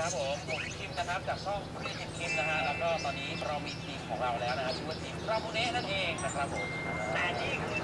ครับผมผมคิมนะครับจากช่องเรียนคิมนะฮะแล้วก็ตอนนี้เรามีทีมของเราแล้วนะครับชื่อว่าทีมรามูเน่นั่นเองนะครับผมแต่นี่คือ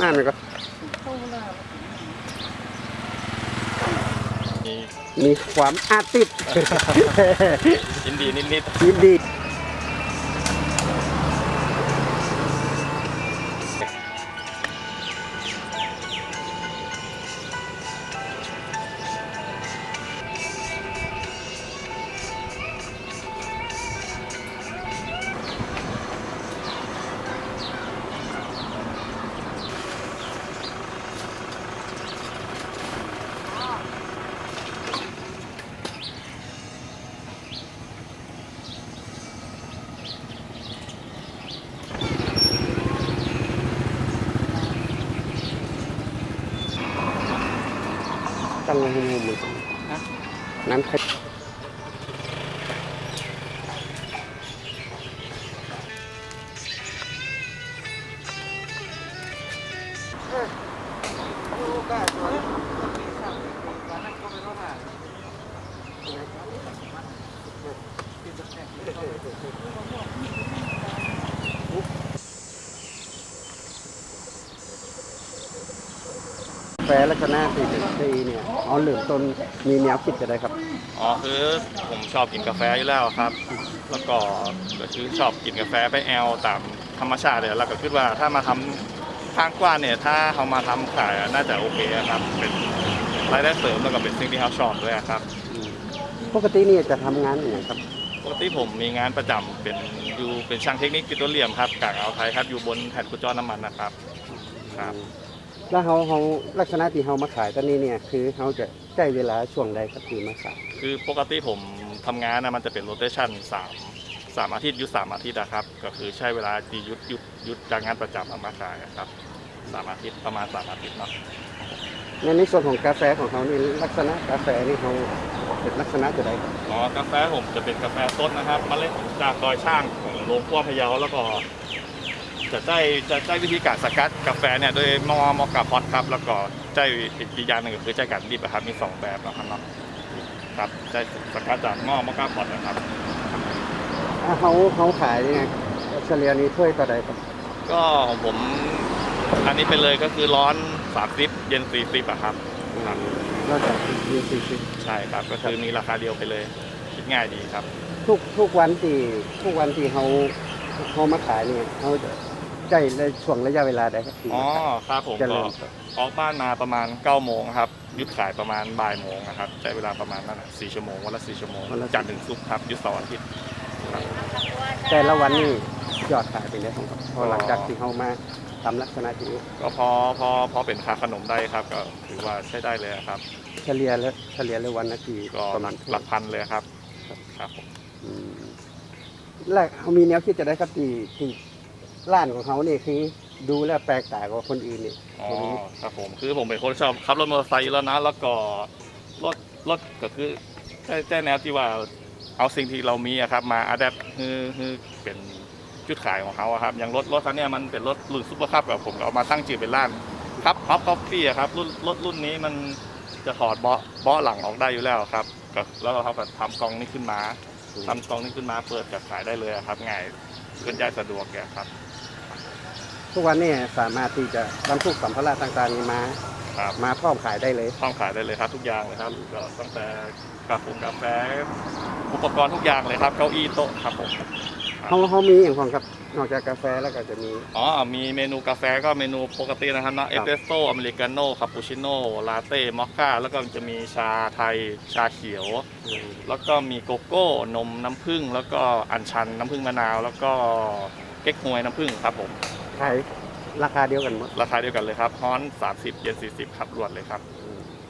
นั่นก็มีมีความอาติดยินดีนิดยินดี ตั้งไว้ให้มือน้ำ แฟลักษณะสี่สี่เนี่ยเอาเหลืองต้นมีแนวคิดจะได้ครับๆอ๋อคือผมชอบกินกาแฟอยู่แล้วครับ แล้วก็ก็คือชอบกินกาแฟไปแอลตามธรรมชาติเลยแล้วก็คิดว่าถ้ามาทำทางกว้านเนี่ย ถ้าเขามาทำขายน่าจะโอเคครับ เป็นรายได้เสริมแล้วก็เป็นสิ่งที่เขาชอบด้วยครับ ปกติเนี่ยจะทำงานอย่างครับปกติผมมีงานประจำเป็นอยู่เป็นช่างเทคนิคปิโตรเลียมครับกลางอ่าวไทยครับอยู่บนแผ่นกุญจรน้ำมันนะครับครับ แล้วเขาเขาลักษณะที่เขามาขายตอนนี้เนี่ยคือเขาจะใช้เวลาช่วงใดครับที่มาขายคือปกติผมทำงานนะมันจะเป็นโรเตชันสามสามอาทิตย์หยุดสามอาทิตย์นะครับ ก็คือใช้เวลาที่หยุดหยุดหยุดจากงานประจำเอามาขายครับสามอาทิตย์ประมาณสามอาทิตย์เนาะ ในในส่วนของกาแฟของเขานี่ลักษณะกาแฟนี่เขาเป็นลักษณะจะได้ครับอ๋อกาแฟผมจะเป็นกาแฟสดนะครับเมล็ดจากดอยช่างของโรงคั่วพะเยาแล้วก็ จะใช้จะใช้วิธีการสกัดกาแฟเนี่ยโดยหมอมอกาพอตครับ แล้วก็ใช้อีกอย่างหนึ่งก็คือใช้การดิบอะครับมีสองแบบนะครับเนาะครับใช้สกัดจากหม้อมอกาพอตนะครับอะเขาเขาขายเนี่ยเฉลี่ยนี้ถ้วยต่อใดครับก็ของผมอันนี้ไปเลยก็คือร้อน30เย็น40อะครับครับนอกจากมีสี่สิบใช่ครับก็คือมีราคาเดียวไปเลยคิดง่ายดีครับ ทุกทุกวันที่ทุกวันที่เขาเขามาขายเนี่ยเขาจะ ใช้ในช่วงระยะเวลาใดครับที่อ๋อมาขายครับผมจะก็เริ่มออกบ้านมาประมาณ9โมงครับหยุดขายประมาณบ่ายโมงนะครับใช้เวลาประมาณนั้น4ชั่วโมงวันละ4ชั่วโมงจันทร์ถึงศุกร์ครับหยุดเสาร์อาทิตย์ครับ แต่ละวันนี่ยอดขายเป็นได้ของครับพอหลังจากที่เขามาทำลักษณะที่นี้ก็พอพอพอเป็นค่าขนมได้ครับ ก็ถือว่าใช้ได้เลยครับ เฉลี่ยแล้วเฉลี่ยแล้ววันนาทีก็ประหมาลัณกหลักพันเลยครับครับผม อืมแล้วเขามีแนวคิดจะได้ครับที่ที่ ร้านของเขานี่คือดูแลวแปลกต่างกว่าคนอื่นนี่อ๋อตรงนี้ครับผมคือผมเป็นคนชอบขับรถมอเตอร์ไซค์อยู่แล้วนะแล้วก็รถรถก็คือแจ้แจ้แนวที่ว่าเอาสิ่งที่เรามีอะครับมาอัดแอปคือคือเป็นจุดขายของเขาอะครับอย่างรถรถคันเนี้ยมันเป็นรถรุ่นซุปเปอร์คับแบบผมเอามาตั้งชื่อเป็นร้านครับพับคอฟฟี่อะครับรุ่นรถรุ่นนี้มันจะถอดเบาะเบาะหลังออกได้อยู่แล้วครับก็แล้วเราก็ทำกล่องนี้ขึ้นมาทำกล่องนี้ขึ้นมาเปิดกับขายได้เลยอะครับง่ายเคลื่อนย้ายสะดวกแกครับ ทุกวันนี่สามารถที่จะบรรทุกสัมภาระต่างๆนี้มา ครับมาพร้อมขายได้เลย พร้อมขายได้เลยครับทุกอย่างเลยครับก็ตั้งแต่กาแฟกาแฟอุปกรณ์ทุกอย่างเลยครับ เก้าอี้โต๊ะครับผมเขาเขามีอย่างของครับ นอกจากกาแฟแล้วก็จะมี อ๋อ มีเมนูกาแฟก็เมนูปกตินะครับเนาะคเอรัสบเปรสโซ่อเมริกาโน่คาปูชิโน่ลาเต้มอคค่าแล้วก็จะมีชาไทย ชาเขียวอืมแล้วก็มีโกโก้ นมน้ำผึ้งแล้วก็อัญชันน้ำผึ้งมะนาว แล้วก็เก๊กฮวยน้ำผึ้งครับผม ขายราคาเดียวกันหมดราคาเดียวกันเลยครับฮ้อน 30 เย็น 40 ครับรวดเลยครับ